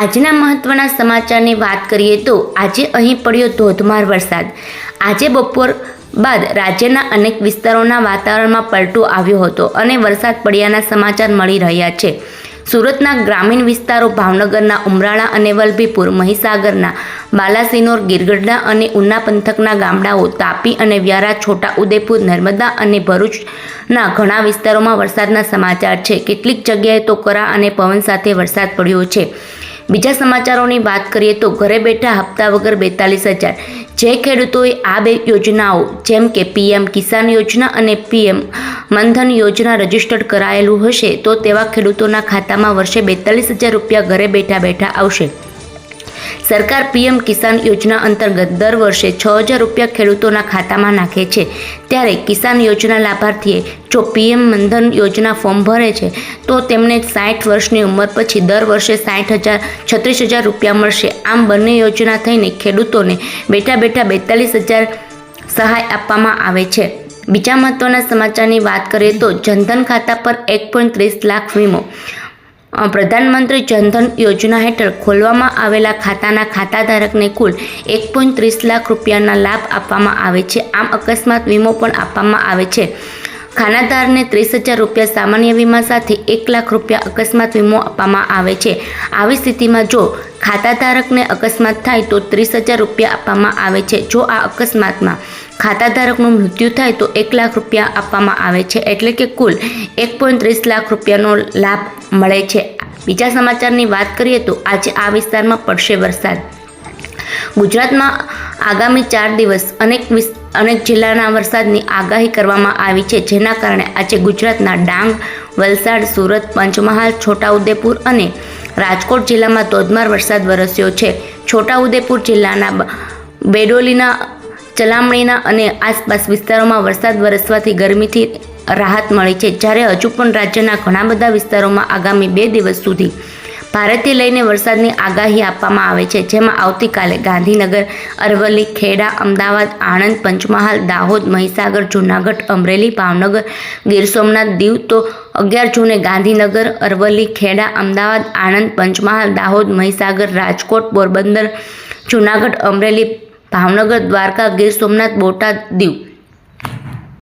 આજના મહત્ત્વના સમાચારની વાત કરીએ તો આજે અહીં પડ્યો ધોધમાર વરસાદ. આજે બપોર બાદ રાજ્યના અનેક વિસ્તારોના વાતાવરણમાં પલટો આવ્યો હતો અને વરસાદ પડ્યાના સમાચાર મળી રહ્યા છે. સુરતના ગ્રામીણ વિસ્તારો ભાવનગરના ઉમરાળા અને વલભીપુર, મહીસાગરના બાલાસિનોર ગીરગઢડા અને ઉના પંથકના ગામડાઓ, તાપી અને વ્યારા, છોટા ઉદેપુર, નર્મદા અને ભરૂચના ઘણા વિસ્તારોમાં વરસાદના સમાચાર છે. કેટલીક જગ્યાએ તો કરા અને પવન સાથે વરસાદ પડ્યો છે. બીજા સમાચારોની વાત કરીએ તો ઘરે બેઠા હપ્તા વગર બેતાલીસ હજાર. જે ખેડૂતોએ આ બે યોજનાઓ, જેમ કે પીએમ કિસાન યોજના અને પીએમ મનધન યોજના રજીસ્ટર્ડ કરાયેલું હશે, તો તેવા ખેડૂતોના ખાતામાં વર્ષે બેતાલીસ હજાર રૂપિયા ઘરે બેઠા બેઠા આવશે. સરકાર પીએમ કિસાન યોજના અંતર્ગત દર વર્ષે છ હજાર રૂપિયા ખેડૂતોના ખાતામાં નાખે છે. ત્યારે કિસાન યોજના લાભાર્થીએ જો પીએમ મનધન યોજના ફોર્મ ભરે છે, તો તેમને સાઠ વર્ષની ઉંમર પછી દર વર્ષે સાઠ હજાર, છત્રીસ હજાર રૂપિયા મળશે. આમ બંને યોજના થઈને ખેડૂતોને બેઠા બેઠા બેતાલીસ હજાર સહાય આપવામાં આવે છે. બીજા મહત્વના સમાચારની વાત કરીએ તો જનધન ખાતા પર એક પોઈન્ટ ત્રીસ લાખ વીમો. પ્રધાનમંત્રી જનધન યોજના હેઠળ ખોલવામાં આવેલા ખાતાના ખાતાધારકને કુલ એક પોઈન્ટ ત્રીસ લાખ રૂપિયાના લાભ આપવામાં આવે છે. આમ અકસ્માત વીમો પણ આપવામાં આવે છે. ખાનાદારને ત્રીસ હજાર રૂપિયા સામાન્ય વીમા સાથે એક લાખ રૂપિયા અકસ્માત વીમો આપવામાં આવે છે. આવી સ્થિતિમાં જો ખાતાધારકને અકસ્માત થાય તો ત્રીસ હજાર રૂપિયા આપવામાં આવે છે. જો આ અકસ્માતમાં ખાતાધારકનું મૃત્યુ થાય તો એક લાખ રૂપિયા આપવામાં આવે છે. એટલે કે કુલ એક પોઈન્ટ ત્રીસ લાખ રૂપિયાનો લાભ મળે છે. બીજા સમાચારની વાત કરીએ તો આજે આ વિસ્તારમાં પડશે વરસાદ. ગુજરાતમાં આગામી ચાર દિવસ અનેક અનેક જિલ્લાના વરસાદની આગાહી કરવામાં આવી છે. જેના કારણે આજે ગુજરાતના ડાંગ, વલસાડ, સુરત, પંચમહાલ, છોટાઉદેપુર અને રાજકોટ જિલ્લામાં ધોધમાર વરસાદ વરસ્યો છે. છોટાઉદેપુર જિલ્લાના બેડોલીના ચલામણીના અને આસપાસ વિસ્તારોમાં વરસાદ વરસવાથી ગરમીથી રાહત મળી છે. જ્યારે હજુ પણ રાજ્યના ઘણા બધા વિસ્તારોમાં આગામી બે દિવસ સુધી ભારતથી લઈને વરસાદની આગાહી આપવામાં આવે છે. જેમાં આવતીકાલે ગાંધીનગર, અરવલ્લી, ખેડા, અમદાવાદ, આણંદ, પંચમહાલ, દાહોદ, મહીસાગર, જૂનાગઢ, અમરેલી, ભાવનગર, ગીર સોમનાથ, દીવ તો અગિયાર જૂને ગાંધીનગર, અરવલ્લી, ખેડા, અમદાવાદ, આણંદ, પંચમહાલ, દાહોદ, મહીસાગર, રાજકોટ, પોરબંદર, જૂનાગઢ, અમરેલી ભાવનગર દ્વારકા ગીર સોમનાથ બોટાદ દીવ